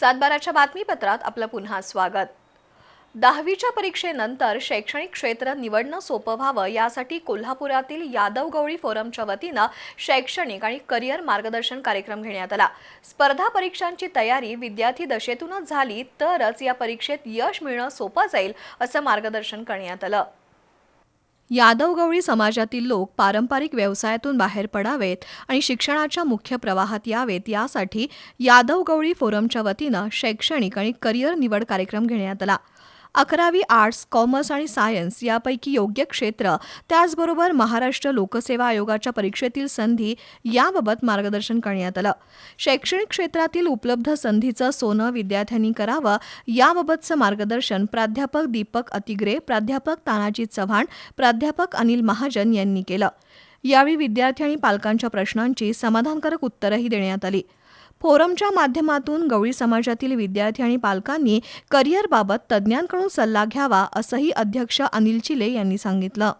सातबाराच्या बातमीपत्रात आपलं पुन्हा स्वागत. दहावीच्या परीक्षेनंतर शैक्षणिक क्षेत्र निवडणं सोपं व्हावं यासाठी कोल्हापुरातील यादव गवळी फोरमच्या वतीनं शैक्षणिक आणि करिअर मार्गदर्शन कार्यक्रम घेण्यात आला. स्पर्धा परीक्षांची तयारी विद्यार्थी दशेतूनच झाली तरच या परीक्षेत यश मिळणं सोपं जाईल असं मार्गदर्शन करण्यात आलं. यादव गवळी समाजातील लोक पारंपरिक व्यवसायातून बाहेर पडावेत आणि शिक्षणाच्या मुख्य प्रवाहात यावेत यासाठी यादव गवळी फोरमच्या वतीनं शैक्षणिक आणि करिअर निवड कार्यक्रम घेण्यात आला. अकरावी आर्ट्स कॉमर्स आणि सायन्स यापैकी योग्य क्षेत्र. त्याचबरोबर महाराष्ट्र लोकसेवा आयोगाच्या परीक्षेतील संधी याबाबत मार्गदर्शन करण्यात आलं. शैक्षणिक क्षेत्रातील उपलब्ध संधीचं सोनं विद्यार्थ्यांनी करावं याबाबतचं मार्गदर्शन प्राध्यापक दीपक अतिग्रे प्राध्यापक तानाजी चव्हाण प्राध्यापक अनिल महाजन यांनी केलं. यावेळी विद्यार्थी आणि पालकांच्या प्रश्नांची समाधानकारक उत्तरंही देण्यात आली. फोरमच्या माध्यमातून गवळी समाजातील विद्यार्थी आणि पालकांनी करिअरबाबत तज्ज्ञांकडून सल्ला घ्यावा असंही अध्यक्ष अनिल चिले यांनी सांगितलं.